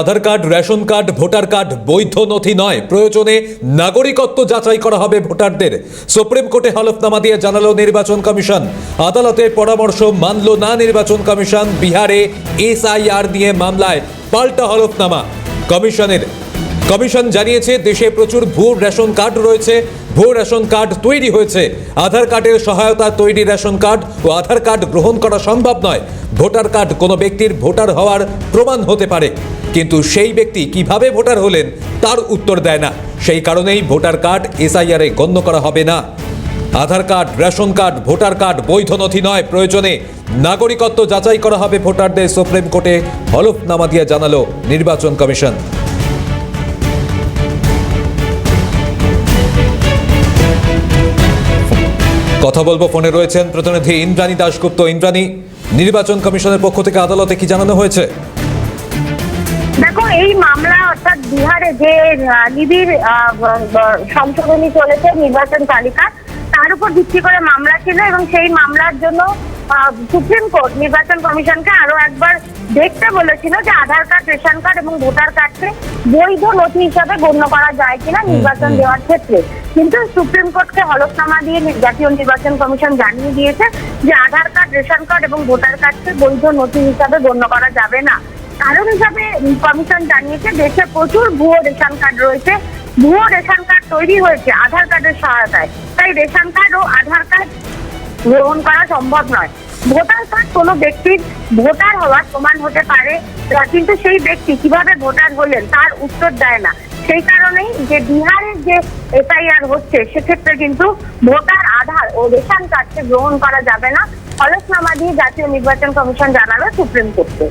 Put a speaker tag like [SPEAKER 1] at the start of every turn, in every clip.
[SPEAKER 1] Aadhaar card, ration card, voter card বৈধ নথি নয়। প্রয়োজনে নাগরিকত্ব যাচাই করা হবে ভোটারদের। সুপ্রিম কোর্টে হলফনামা দিয়ে জানালো নির্বাচন কমিশন। আদালতে পরামর্শ মানল না নির্বাচন কমিশন। বিহারে এসআইআর নিয়ে মামলায় পাল্টা হলফনামা। কমিশনের কমিশন জানিয়েছে, দেশে প্রচুর ভুয়ো রেশন কার্ড রয়েছে। ভুয়ো রেশন কার্ড তৈরি হয়েছে। আধার কার্ডের সহায়তা তৈরি রেশন কার্ড ও আধার কার্ড গ্রহণ করা সম্ভব নয়। ভোটার কার্ড কোনো ব্যক্তির ভোটার হওয়ার প্রমাণ হতে পারে। কিন্তু সেই ব্যক্তি কীভাবে ভোটার হলেন তার উত্তর দেয় না। সেই কারণেই ভোটার কার্ড এসআইআরে গণ্য করা হবে না। Aadhaar card, ration card, voter card বৈধ নথি নয়। প্রয়োজনে নাগরিকত্ব যাচাই করা হবে ভোটারদের। সুপ্রিম কোর্টে হলফনামা দিয়ে জানালো নির্বাচন কমিশন। কথা বলব, ফোনে রয়েছেন প্রতিনিধি ইন্দ্রাণী দাশগুপ্ত। ইন্দ্রাণী, নির্বাচন কমিশনের পক্ষ থেকে আদালতে কি জানানো হয়েছে?
[SPEAKER 2] দেখো, এই মামলা অর্থাৎ বিহারে যে নিবিড় সংশোধনী চলেছে, নির্বাচন তালিকা, তার উপর ভিত্তি করে মামলা ছিল এবং সেই মামলার জন্য সুপ্রিম কোর্ট নির্বাচন কমিশনকে আরও একবার দেখতে বলেছিল যে আধার কার্ড রেশন কার্ড এবং ভোটার কার্ডকে বৈধ নথি হিসাবে গণ্য করা যায় কিনা নির্বাচন দেওয়ার ক্ষেত্রে। কিন্তু সুপ্রিম কোর্টকে হলফনামা দিয়ে জাতীয় নির্বাচন কমিশন জানিয়ে দিয়েছে যে আধার কার্ড রেশন কার্ড এবং ভোটার কার্ডকে বৈধ নথি হিসাবে গণ্য করা যাবে না। কারণ হিসাবে কমিশন জানিয়েছে দেশে প্রচুর ভুয়ো রেশন কার্ড রয়েছে। ভুয়ো রেশন কার্ড তৈরি হয়েছে আধার কার্ডের সহায়তায়। তাই রেশন কার্ড ও আধার কার্ড গ্রহণ করা সম্ভব নয়। ভোটার কার্ড কোনো ব্যক্তির ভোটার হওয়ার প্রমাণ হতে পারে কিন্তু সেই ব্যক্তি কীভাবে ভোটার হলেন তার উত্তর দেয় না। সেই কারণেই যে বিহারের যে এসআইআর হচ্ছে, সেক্ষেত্রে কিন্তু ভোটার আধার ও রেশন কার্ডকে গ্রহণ করা যাবে না। হলফনামা দিয়ে জাতীয় নির্বাচন কমিশন জানালো সুপ্রিম কোর্টকে।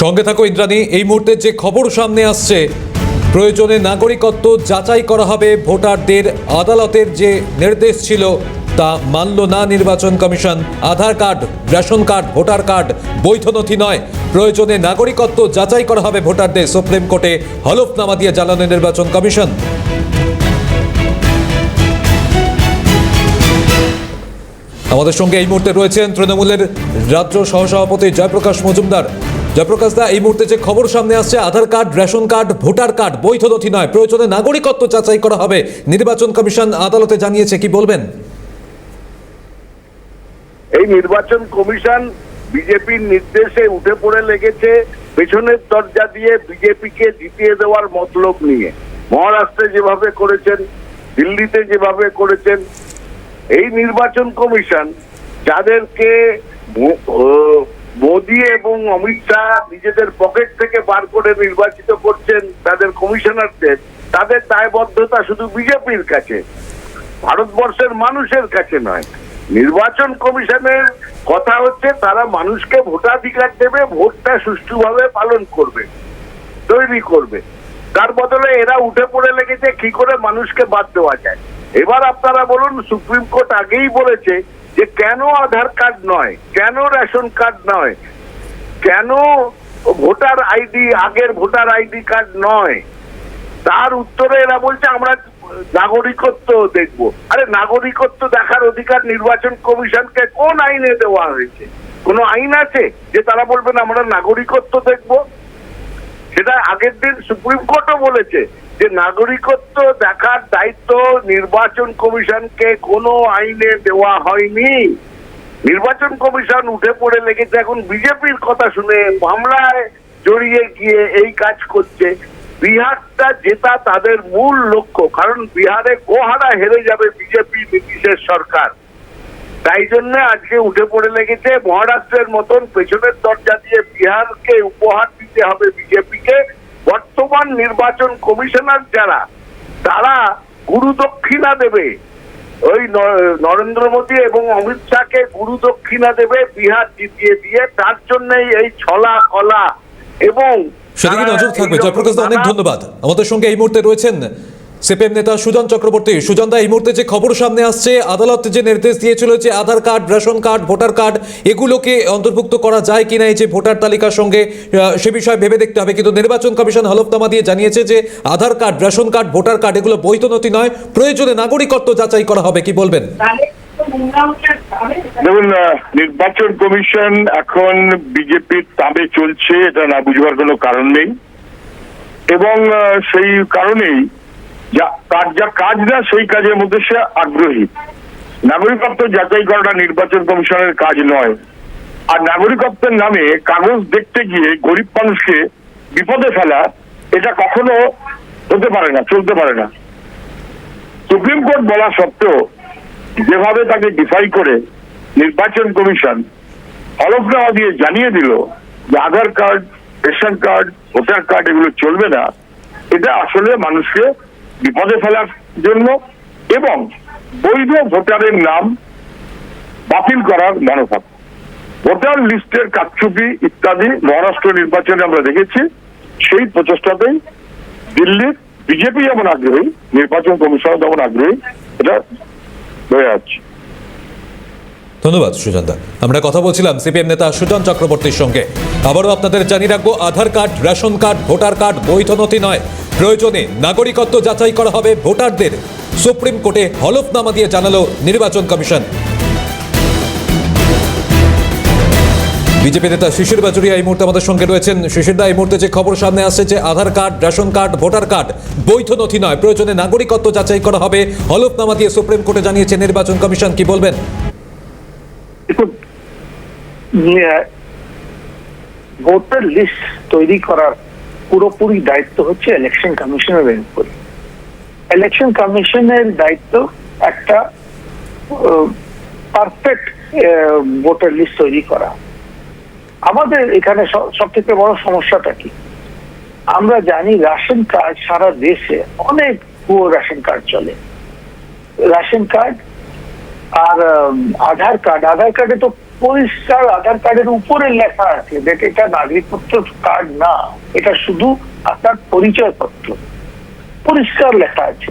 [SPEAKER 1] সঙ্গে থাকো ইন্দ্রাণী, এই মুহূর্তে যে খবর সামনে আসছে, প্রয়োজনে নাগরিকত্ব যাচাই করা হবে ভোটারদের আদালতের যে নির্দেশ ছিল তা মানল না নির্বাচন commission. Aadhaar card, ration card, voter card বৈধ নথি নয়। প্রয়োজনে নাগরিকত্ব যাচাই করা হবে ভোটারদের। সুপ্রিম কোর্টে হলফনামা দিয়ে জানানো নির্বাচন কমিশন। আমাদের সঙ্গে এই মুহূর্তে রয়েছেন তৃণমূলের রাজ্য সহসভাপতি জয়প্রকাশ মজুমদার। জয়প্রকাশ দা, এই মুহূর্তে যে খবর সামনে আসছে, Aadhaar card, ration card, voter card বৈধ নথি নয়। প্রয়োজনে নাগরিকত্ব যাচাই করা হবে। নির্বাচন কমিশন আদালতে জানিয়েছে, কি বলবেন?
[SPEAKER 3] এই নির্বাচন কমিশন বিজেপির নির্দেশে উঠে পড়ে লেগেছে পেছনের দরজা দিয়ে বিজেপিকে জিতিয়ে দেওয়ার মতলব নিয়ে। মহারাষ্ট্রে যেভাবে করেছেন, দিল্লিতে যেভাবে করেছেন, এই নির্বাচন কমিশন যাদেরকে মোদি এবং অমিত শাহ নিজেদের পকেট থেকে বার করে নির্বাচিত করছেন তাদের কমিশনারদের, তাদের দায়বদ্ধতা শুধু বিজেপির কাছে, ভারতবর্ষের মানুষের কাছে নয়। নির্বাচন কমিশনের কথা হচ্ছে, তারা মানুষকে ভোটাধিকার দেবে, ভোটটা সুষ্ঠুভাবে পালন করবে, তৈরি করবে। তার বদলে এরা উঠে পড়ে লেগেছে, কি করে মানুষকে বাদ দেওয়া যায়? এবার আপনারা বলুন, সুপ্রিম কোর্ট আগেই বলেছে যে কেন আধার কার্ড নয়, কেন রেশন কার্ড নয়, কেন ভোটার আইডি, আগের ভোটার আইডি কার্ড নয়? তার উত্তরে এরা বলছে, আমরা নাগরিকত্ব দেখব। আরে নাগরিকত্ব দেখার অধিকার নির্বাচন কমিশনকে কোন আইনে দেওয়া হয়েছে? কোন আইন আছে যে তারা বলবেন, আমরা নাগরিকত্ব দেখব সেটা আগের দিন সুপ্রিম কোর্টও বলেছে যে নাগরিকত্ব দেখার দায়িত্ব নির্বাচন কমিশনকে কোনো আইনে দেওয়া হয়নি। নির্বাচন কমিশন উঠে পড়ে লেগেছে। এখন বিজেপির কথা শুনে মামলায় জড়িয়ে গিয়ে এই কাজ করছে। বিহারটা জেতা তাদের মূল লক্ষ্য, কারণ বিহারে গোহারা হেরে যাবে বিজেপি, নীতিশের সরকার। তাই জন্য আজকে উঠে পড়ে লেগেছে মহারাষ্ট্রের মতন পেছনের দরজা দিয়ে বিহারকে উপহার দিতে হবে বিজেপিকে। বর্তমান নির্বাচন কমিশনার যারা, তারা গুরু দক্ষিণা দেবে। ওই নরেন্দ্র মোদী এবং অমিত শাহকে গুরু দক্ষিণা দেবে, বিহার জিতিয়ে দিয়ে। তার জন্যই এই ছলা কলা এবং
[SPEAKER 1] সেদিকে নজর থাকবে। জয়প্রকাশ দা অনেক ধন্যবাদ। আমাদের সঙ্গে এই মুহূর্তে রয়েছেন সিপিএম নেতা সুজন চক্রবর্তী। সুজন দা এই মুহূর্তে যে খবর সামনে আসছে আদালত যে নির্দেশ দিয়েছিল যে Aadhaar card ration card voter card এগুলোকে অন্তর্ভুক্ত করা যায় কিনা এই যে ভোটার তালিকার সঙ্গে আহ, সে বিষয়ে ভেবে দেখতে হবে। কিন্তু নির্বাচন কমিশন হলফনামা দিয়ে জানিয়েছে যে Aadhaar card ration card voter card এগুলো বৈধ নথি নয়। প্রয়োজনে নাগরিকত্ব যাচাই করা হবে। কি বলবেন?
[SPEAKER 4] দেখুন নির্বাচন কমিশন এখন বিজেপির তাবে চলছে, এটা না বুঝবার কোনো কারণ নেই। এবং সেই কারণেই যা কাজ যা কাজ না, সেই কাজের মধ্যে সে আগ্রহী। নাগরিকত্ব যাচাই করাটা নির্বাচন কমিশনের কাজ নয়। আর নাগরিকত্বের নামে কাগজ দেখতে গিয়ে গরিব মানুষকে বিপদে ফেলা, এটা কখনো হতে পারে না, চলতে পারে না। সুপ্রিম কোর্ট বলা সত্ত্বেও যেভাবে তাকে ডিফাই করে নির্বাচন কমিশন হলফনামা দিয়ে জানিয়ে দিল যে Aadhaar card, ration card, voter card এগুলো চলবে না, এটা আসলে মানুষকে বিপদে ফেলার জন্য এবং বৈধ ভোটারের নাম বাতিল করার মনোভাব। ভোটার লিস্টের কারচুপি ইত্যাদি মহারাষ্ট্র নির্বাচনে আমরা দেখেছি, সেই প্রচেষ্টাতেই দিল্লির বিজেপি যেমন আগ্রহী, নির্বাচন কমিশন যেমন আগ্রহী, এটা যাচ্ছে।
[SPEAKER 1] ধন্যবাদ সুজন দা আমরা কথা বলছিলাম সিপিএম নেতা সুজন চক্রবর্তীর সঙ্গে। আবারও আপনাদের জানিয়ে রাখব, Aadhaar card, ration card, voter card বৈধ নথি নয়। প্রয়োজনে নাগরিকত্ব যাচাই করা হবে ভোটারদের। সুপ্রিম কোর্টে হলফনামা দিয়ে জানালো নির্বাচন কমিশন। বিজেপি নেতা শিশির বাজুরিয়া এই মুহূর্তে আমাদের সঙ্গে রয়েছেন। শিশির দা, এই মুহূর্তে যে খবর সামনে আসছে যে Aadhaar card, ration card, voter card বৈধ নথি নয়, প্রয়োজনে নাগরিকত্ব যাচাই করা হবে। হলফনামা দিয়ে সুপ্রিম কোর্টে জানিয়েছে নির্বাচন কমিশন, কি বলবেন?
[SPEAKER 5] ভোটার লিস্ট তৈরি করার পুরোপুরি দায়িত্ব হচ্ছে ইলেকশন কমিশনের উপর। ইলেকশন কমিশনের দায়িত্ব একটা পারফেক্ট ভোটার লিস্ট তৈরি করা। আমাদের এখানে সব থেকে বড় সমস্যাটা কি? আমরা জানি রেশন কার্ড সারা দেশে অনেক পুরো রেশন কার্ড চলে। রেশন কার্ড আর আধার কার্ড, আধার কার্ডে তো পরিষ্কার আধার কার্ডের উপরে লেখা আছে যে এটা নাগরিকত্ব কার্ড না, এটা শুধু আপনার পরিচয়পত্র। পরিষ্কার লেখা আছে।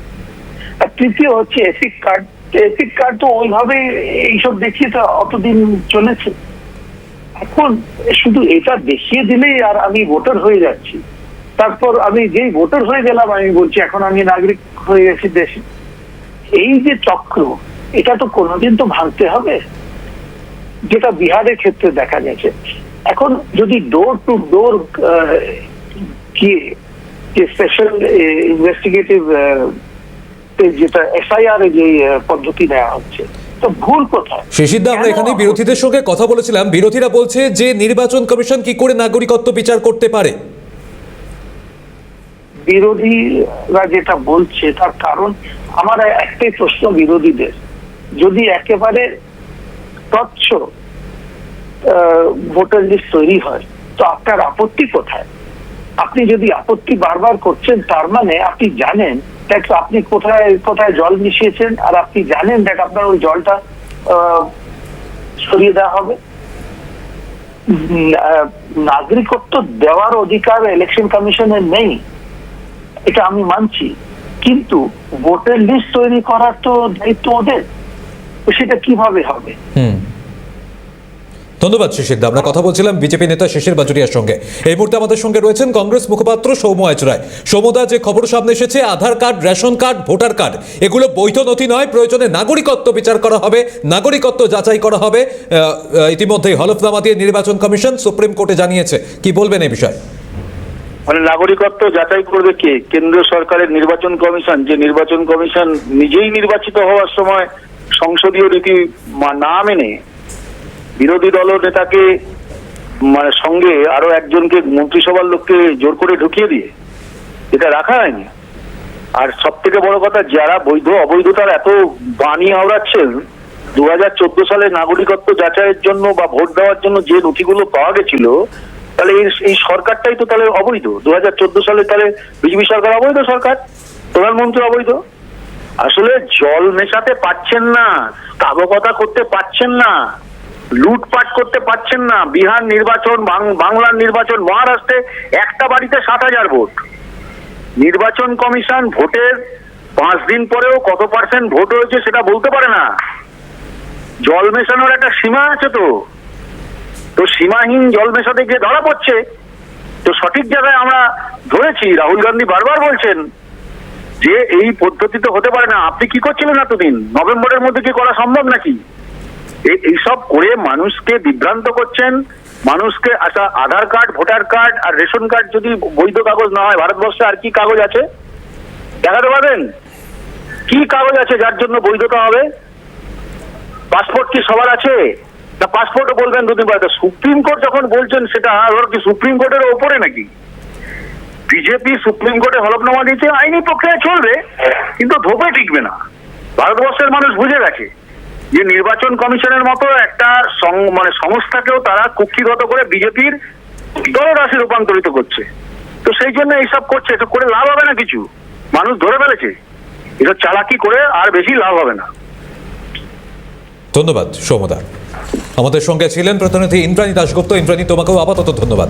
[SPEAKER 5] আর তৃতীয় হচ্ছে এসিক কার্ড। এসিক কার্ড তো ওইভাবে এইসব দেখিয়ে তো অতদিন চলেছে। এখন শুধু এটা দেখিয়ে দিলেই আর আমি ভোটার হয়ে যাচ্ছি। তারপর আমি যেই ভোটার হয়ে গেলাম, আমি বলছি, এখন আমি নাগরিক হয়ে গেছি দেশে। এই যে চক্র, এটা তো কোনোদিন তো ভাঙতে হবে, যেটা বিহারের ক্ষেত্রে দেখা গেছে। এখন যদি ডোর টু ডোর গিয়ে যে স্পেশাল ইনভেস্টিগেটিভ যেটা এসআইআর যে পদ্ধতি নেওয়া হচ্ছে তো ভুল কোথায়?
[SPEAKER 1] শিশিরদা আমরা এখানে বিরোধীদের সঙ্গে কথা বলেছিলাম। বিরোধীরা বলছে যে নির্বাচন কমিশন কি করে নাগরিকত্ব বিচার করতে পারে?
[SPEAKER 5] বিরোধীরা যেটা বলছে তার কারণ আমার একটাই প্রশ্ন বিরোধীদের। যদি একেবারে ভোটার লিস্ট তৈরি হয় তো আপনার আপত্তি কোথায়? আপনি যদি আপত্তি বারবার করছেন তার মানে আপনি জানেন দেখ আপনি কোথায় কোথায় জল মিশিয়েছেন? আর আপনি জানেন দেখ আপনার ওই জলটা সরিয়ে দেওয়া হবে। নাগরিকত্ব দেওয়ার অধিকার ইলেকশন কমিশনের নেই। এটা আমি মানছি। কিন্তু ভোটার লিস্ট তৈরি করার তো দায়িত্ব ওদের। সেটা কীভাবে হবে?
[SPEAKER 1] ধন্যবাদ শিশিরদা আমরা কথা বলছিলাম বিজেপি নেতা শিশির বাজুরিয়ার সঙ্গে। এই মুহূর্তে আমাদের সঙ্গে রয়েছেন কংগ্রেস মুখপাত্র সৌম্য আচরায় সৌমদা যে খবর সামনে এসেছে, Aadhaar card, ration card, voter card, এগুলো বৈধ নথি নয়, প্রয়োজনে নাগরিকত্ব বিচার করা হবে, নাগরিকত্ব যাচাই করা হবে। ইতিমধ্যেই হলফনামা দিয়ে নির্বাচন কমিশন সুপ্রিম কোর্টে জানিয়েছে। কি বলবেন এই বিষয়ে?
[SPEAKER 6] মানে নাগরিকত্ব যাচাই করবে কে? কেন্দ্র সরকারের নির্বাচন কমিশন, যে নির্বাচন কমিশন নিজেই নির্বাচিত হওয়ার সময় সংসদীয় রীতি না মেনে বিরোধী দল নেতাকে মানে সঙ্গে আরও একজনকে মন্ত্রিসভার লোককে জোর করে ঢুকিয়ে দিয়ে, এটা রাখা হয়নি। আর সব থেকে বড় কথা, যারা বৈধ অবৈধতার এত বাণী আওড়াচ্ছেন দু হাজার চোদ্দ সালে নাগরিকত্ব যাচাইয়ের জন্য বা ভোট দেওয়ার জন্য যে নথিগুলো পাওয়া গেছিল, তাহলে এই সরকারটাই তো তাহলে অবৈধ। দু হাজার চোদ্দ সালে তাহলে বিজেপি সরকার অবৈধ সরকার, প্রধানমন্ত্রী অবৈধ। আসলে জল মেশাতে পারছেন না স্থাবকতা করতে পারছেন না লুটপাট করতে পারছেন না। বিহার নির্বাচন বাংলার নির্বাচন মহারাষ্ট্রে একটা বাড়িতে সাত হাজার ভোট। নির্বাচন কমিশন ভোটের পাঁচ দিন পরেও কত পার্সেন্ট ভোট হয়েছে সেটা বলতে পারে না। জল মেশানোর একটা সীমা আছে তো। তো সীমাহীন জল মেশাতে গিয়ে ধরা পড়ছে। তো সঠিক জায়গায় আমরা ধরেছি, রাহুল গান্ধী বারবার বলছেন যে এই পদ্ধতিতে হতে পারে না। আপনি কি করছিলেন এতদিন? নভেম্বরের মধ্যে কি করা সম্ভব নাকি? এইসব করে মানুষকে বিভ্রান্ত করছেন, মানুষকে আচ্ছা আধার কার্ড, ভোটার কার্ড আর রেশন কার্ড যদি বৈধ কাগজ না হয়, ভারতবর্ষে আর কি কাগজ আছে? দেখাতে পারবেন? কি কাগজ আছে যার জন্য বৈধতা হবে? পাসপোর্ট কি সবার আছে? না, পাসপোর্টও বলবেন দুদিন পরে সুপ্রিম কোর্ট যখন বলছেন সেটা আবার কি সুপ্রিম কোর্টের ওপরে নাকি? বিজেপি সুপ্রিম কোর্টে হলফনামা দিয়েছে আইনি প্রক্রিয়া চলবে, কিন্তু ধোপে টিকবে না। ভারতবর্ষের মানুষ বুঝে গেছে। যে নির্বাচন কমিশনের মতো একটা মানে সংস্থাকেও তারা কুক্ষিগত করে বিজেপির দলরাশি রূপান্তরিত করছে। তো সেই জন্য এইসব করছে। এটা করে লাভ হবে না কিছু। মানুষ ধরে ফেলেছে। এটা চালাকি করে আর বেশি লাভ হবে না।
[SPEAKER 1] ধন্যবাদ সৌমদা আমাদের সঙ্গে ছিলেন প্রতিনিধি ইন্দ্রাণী দাশগুপ্ত। ইন্দ্রাণী, তোমাকেও আপাতত ধন্যবাদ।